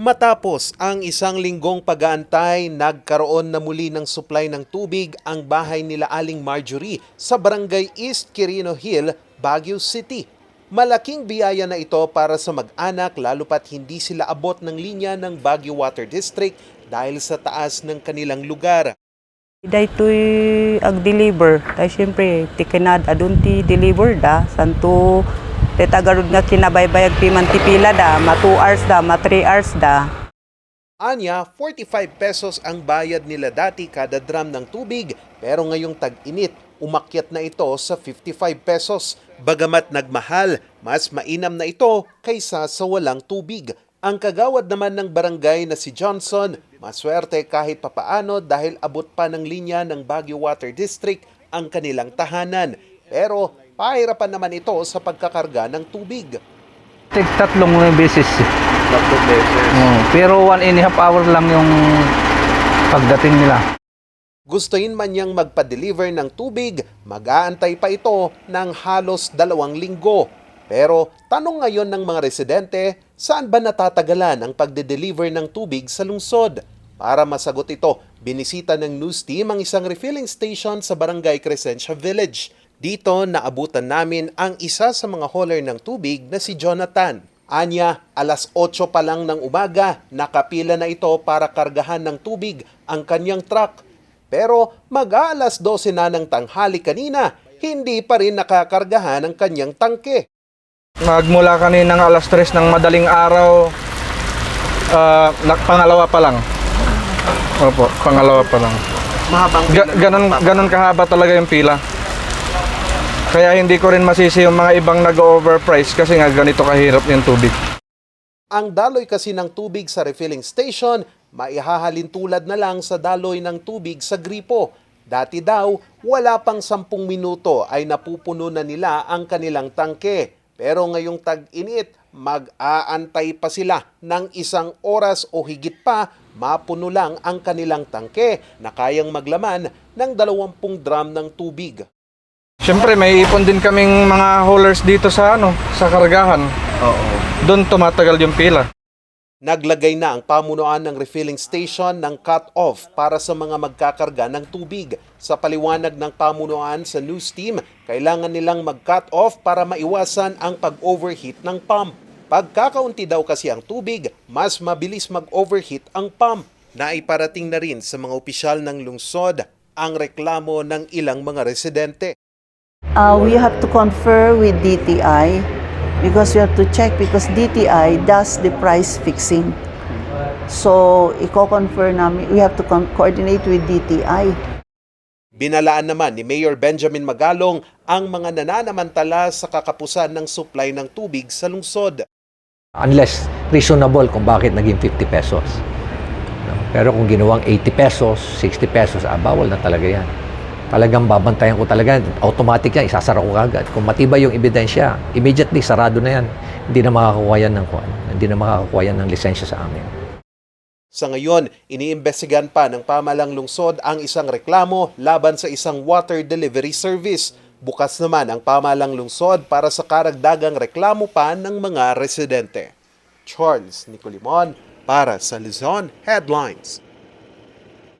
Matapos ang isang linggong pag-aantay, nagkaroon na muli ng supply ng tubig ang bahay nila Aling Marjorie sa Barangay East Quirino Hill, Baguio City. Malaking biyaya na ito para sa mag-anak lalo pat hindi sila abot ng linya ng Baguio Water District dahil sa taas ng kanilang lugar. Daytoy ag-deliver. Tay siyempre, tikinad adun ti deliver da. Santo, ti tagarod nga kinabaybayag ti pila da. Ma 2 hours da, ma 3 hours da. Anya, 45 pesos ang bayad nila dati kada drum ng tubig pero ngayong tag-init, umakyat na ito sa 55 pesos. Bagamat nagmahal, mas mainam na ito kaysa sa walang tubig. Ang kagawad naman ng barangay na si Johnson, maswerte kahit papaano dahil abot pa ng linya ng Baguio Water District ang kanilang tahanan. Pero pahirapan naman ito sa pagkakarga ng tubig. Tig tatlong beses. Tatlong beses. Oo, pero one and a half hour lang yung pagdating nila. Gustuin man niyang magpa-deliver ng tubig, mag-aantay pa ito ng halos dalawang linggo. Pero tanong ngayon ng mga residente, saan ba natatagalan ang pagde-deliver ng tubig sa lungsod? Para masagot ito, binisita ng news team ang isang refilling station sa Barangay Crescencia Village. Dito naabutan namin ang isa sa mga hauler ng tubig na si Jonathan. Anya, alas 8 pa lang ng umaga, nakapila na ito para kargahan ng tubig ang kanyang truck. Pero mag-aalas 12 na ng tanghali kanina, hindi pa rin nakakargahan ang kanyang tangke. Magmula kaninang alas 3 ng madaling araw, ah, nak- pangalawa pa lang. Opo, pangalawa pa lang. Mahabang Ga- ganon, ganon kahaba talaga yung pila. Kaya hindi ko rin masisi yung mga ibang nag-overprice kasi nga ganito kahirap yung tubig. Ang daloy kasi ng tubig sa refilling station, maihahalin tulad na lang sa daloy ng tubig sa gripo. Dati daw, wala pang sampung minuto ay napupuno na nila ang kanilang tangke. Pero ngayong tag-init, mag-aantay pa sila ng isang oras o higit pa, mapuno lang ang kanilang tangke na kayang maglaman ng 20 drum ng tubig. Siyempre may ipon din kaming mga haulers dito sa ano, sa kargahan. Oo. Doon tumatagal yung pila. Naglagay na ang pamunuan ng refilling station ng cut-off para sa mga magkakarga ng tubig. Sa paliwanag ng pamunuan sa news team, kailangan nilang mag-cut off para maiwasan ang pag-overheat ng pump. Pagkakaunti daw kasi ang tubig, mas mabilis mag-overheat ang pump. Naiparating na rin sa mga opisyal ng lungsod ang reklamo ng ilang mga residente. Uh, we have to confer with DTI because we have to check because DTI does the price fixing. So, i-confer namin, we have to con- coordinate with DTI. Binalaan naman ni Mayor Benjamin Magalong ang mga nananamantala sa kakapusan ng supply ng tubig sa lungsod. unless reasonable kung bakit naging 50 pesos. Pero kung ginawang 80 pesos, 60 pesos, ah, bawal na talaga yan. Talagang babantayan ko talaga, automatic yan, isasara ko kagad. Kung matibay yung ebidensya, immediately sarado na yan. Hindi na makakakuha yan ng, hindi na makakakuha yan ng lisensya sa amin. Sa ngayon, iniimbestigan pa ng pamalang lungsod ang isang reklamo laban sa isang water delivery service. Bukas naman ang pamalang lungsod para sa karagdagang reklamo pa ng mga residente. Charles Nicolimon para sa Luzon Headlines.